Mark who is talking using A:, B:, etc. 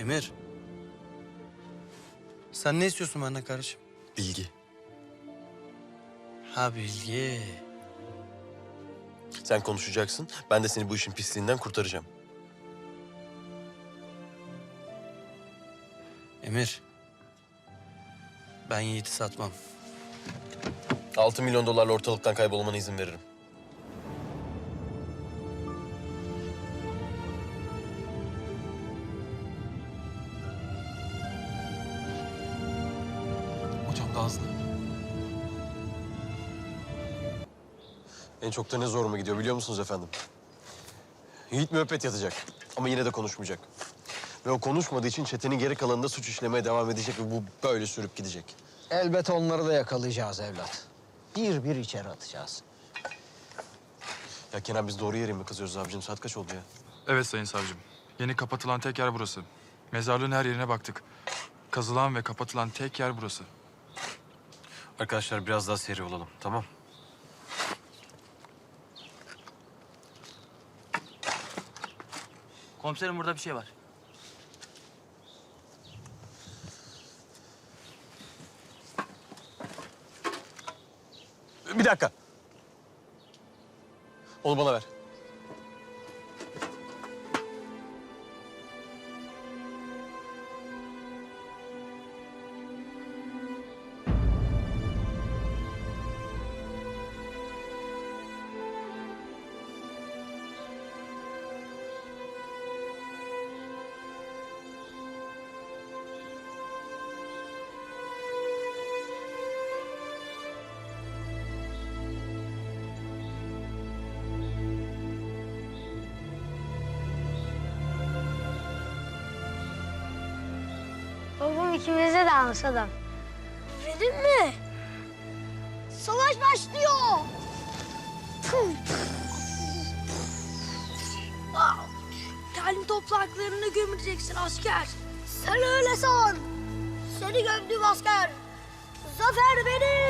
A: Emir. Sen ne istiyorsun benden kardeşim?
B: Bilgi.
A: Ha bilgi.
B: Sen konuşacaksın. Ben de seni bu işin pisliğinden kurtaracağım.
A: Emir. Ben Yiğit'i satmam.
B: 6 milyon dolarla ortalıktan kaybolmana izin veririm.
C: Hocam daha hızlı.
B: En çok da ne zor mu gidiyor biliyor musunuz efendim? Yiğit müebbet yatacak ama yine de konuşmayacak. Ve o konuşmadığı için çetenin geri kalanında suç işlemeye devam edecek ve bu böyle sürüp gidecek.
D: Elbet onları da yakalayacağız evlat. Bir bir içeri atacağız.
B: Ya Kenan biz doğru yere mi kızıyoruz abicim? Saat kaç oldu ya?
C: Evet sayın savcım. Yeni kapatılan tek yer burası. Mezarlığın her yerine baktık. Kazılan ve kapatılan tek yer burası.
B: Arkadaşlar biraz daha seri olalım tamam?
E: Komiserim burada bir şey var.
B: Bir dakika. Onu bana ver.
F: Babam ikimize de ansa da. Benim mi? Savaş başlıyor. Talim topraklarını gömüleceksin asker. Sen öyle san. Seni gömdüm asker. Zafer benim.